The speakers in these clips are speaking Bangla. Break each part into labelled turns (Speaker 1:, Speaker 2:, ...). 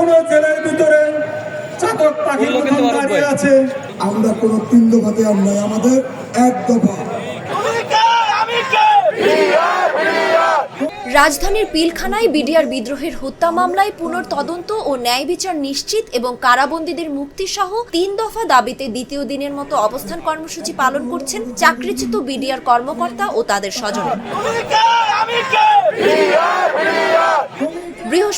Speaker 1: এখনও জেলের ভিতরে চাতক পাখির মতন দাঁড়িয়ে আছে।
Speaker 2: আমরা কোনো আর নয় আমাদের এক দফা।
Speaker 3: রাজধানীর পিলখানায় বিডিআর বিদ্রোহের হত্যা মামলায় পুনর্তদন্ত ও ন্যায় বিচার নিশ্চিত এবং কারাবন্দীদের মুক্তি সহ তিন দফা দাবিতে দ্বিতীয় দিনের মতো অবস্থান কর্মসূচি পালন করছেন চাকরিচ্যুত বিডিআর কর্মকর্তা ও তাদের স্বজনেরা।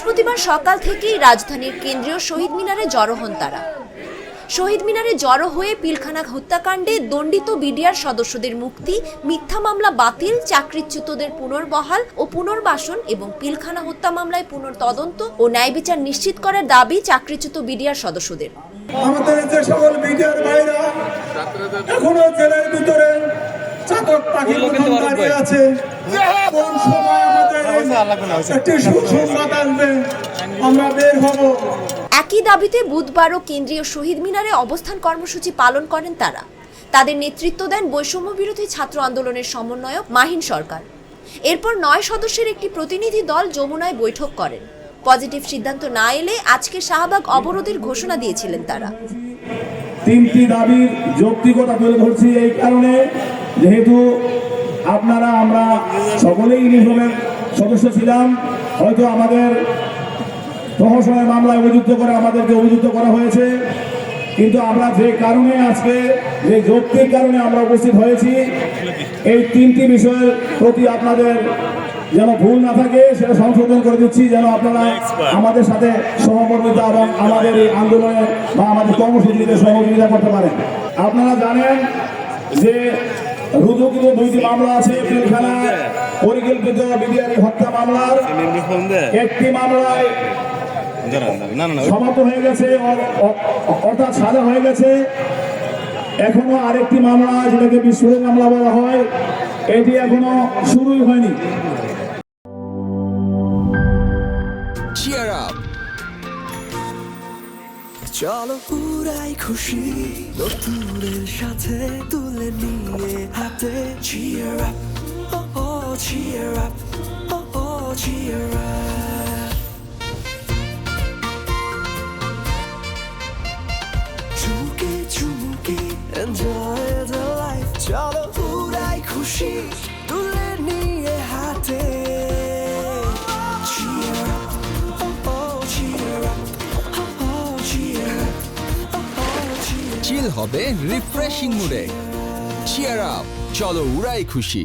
Speaker 3: বৃহস্পতিবার সকাল থেকেই রাজধানীর কেন্দ্রীয় শহীদ মিনারে জড়ো হন তারা। শহীদ মিনারে জড়ো হয়ে পিলখানা হত্যাকাণ্ডে দণ্ডিত বিডিআর সদস্যদের মুক্তি মিথ্যা মামলা বাতিল চাকরিচ্যুতদের পুনর্বহাল ও পুনর্বাসন এবং পিলখানা হত্যা মামলায় পুনর্তদন্ত ও ন্যায় বিচার নিশ্চিত করার দাবি চাকরিচ্যুত বিডিআর সদস্যদের।
Speaker 1: আমাদের যে সকল মিডিয়ার ভাইরা এখনও জেলের ভিতরে চাতক
Speaker 4: ভাই।
Speaker 1: আছে। কোন একটি সুসংবাদ আসবে আমরা বের হব।
Speaker 3: একই দাবিতে বুধবারও কেন্দ্রীয় শহীদ মিনারে অবস্থান কর্মসূচি পালন করেন তারা। তাদের নেতৃত্ব দেন বৈষম্য বিরোধী ছাত্র আন্দোলনের সমন্বয়ক মাহিন সরকার। এরপর নয় সদস্যের একটি প্রতিনিধি দল যমুনায় বৈঠক করেন। পজিটিভ সিদ্ধান্ত না এলে আজকে শাহবাগ অবরোধের ঘোষণা দিয়েছিলেন তারা।
Speaker 5: তিনটি দাবির যৌক্তিকতা তুলে ধরছি এই কারণে। যেহেতু আপনারা আমরা সকলেই ইউনিফর্মের সদস্য ছিলাম। হয়তো আমাদের প্রহসনের মামলায় অভিযুক্ত করে আমাদেরকে অভিযুক্ত করা হয়েছে। কিন্তু আমরা যে কারণে আজকে, যে যৌক্তিক কারণে আমরা উপস্থিত হয়েছি, এই তিনটি বিষয়ের প্রতি আপনাদের যেন ভুল না থাকে, সেটা সংশোধন করে দিচ্ছি, যেন আপনারা আমাদের সাথে সহমর্মিতা এবং আমাদের এই আন্দোলনে বা আমাদের কর্মসূচিতে সহযোগিতা করতে পারেন। আপনারা জানেন যে রুজুকৃত দুইটি মামলা আছে পিলখানা পরিকল্পিত বিডিআরি হত্যা মামলার একটি মামলায় সমাপ্ত হয়ে গেছে অর্থাৎ সাজা হয়ে গেছে। এখনও আরেকটি মামলা যেটাকে বিস্ফোরক মামলা বলা হয় এটি এখনও শুরুই হয়নি।
Speaker 6: Cheer up! চলো পুরাই খুশি নতুনের সাথে তুলে নিয়ে হাতে cheer up! oh oh cheer up oh oh cheer up চুমুকে চুমুকে enjoy the life চলো পুরাই খুশি তুলে হাতে cheer up oh oh oh oh oh oh
Speaker 7: হবে রিফ্রেশিং মুডে চিয়ার আপ চলো উড়াই খুশি